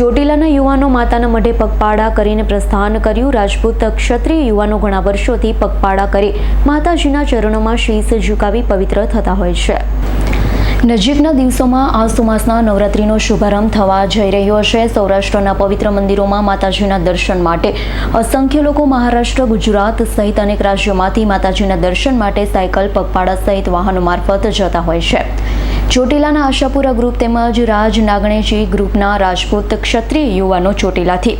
ચોટીલાના યુવાનો માતાના મઢે પગપાળા કરીને પ્રસ્થાન કર્યું. રાજપૂત ક્ષત્રિય યુવાનો ઘણા વર્ષોથી પગપાળા કરી માતાજીના ચરણોમાં શીશ ઝુકાવી પવિત્ર થતા હોય છે. નજીકના દિવસોમાં આસુ માસના નવરાત્રિનો શુભારંભ થવા જઈ રહ્યો છે. સૌરાષ્ટ્રના પવિત્ર મંદિરોમાં માતાજીના દર્શન માટે અસંખ્ય લોકો મહારાષ્ટ્ર, ગુજરાત સહિત અનેક રાજ્યોમાંથી માતાજીના દર્શન માટે સાયકલ, પગપાળા સહિત વાહનો મારફત જતા હોય છે. ચોટીલાના આશાપુરા ગ્રુપ તેમજ રાજ નાગણેજી ગ્રુપના રાજપૂત ક્ષત્રિય યુવાનો ચોટીલાથી.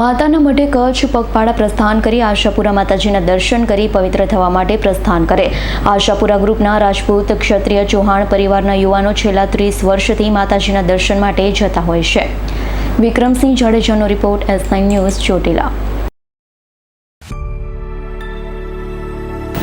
માતાના મઢે કચ્છ પગપાળા પ્રસ્થાન કરી આશાપુરા માતાજીના દર્શન કરી પવિત્ર થવા માટે પ્રસ્થાન કરે. આશાપુરા ગ્રુપના રાજપૂત ક્ષત્રિય ચૌહાણ પરિવારના યુવાનો છેલ્લા ત્રીસ વર્ષથી માતાજીના દર્શન માટે જતા હોય છે. વિક્રમસિંહ જાડેજાનો રિપોર્ટ એસ ન્યૂઝ ચોટીલા.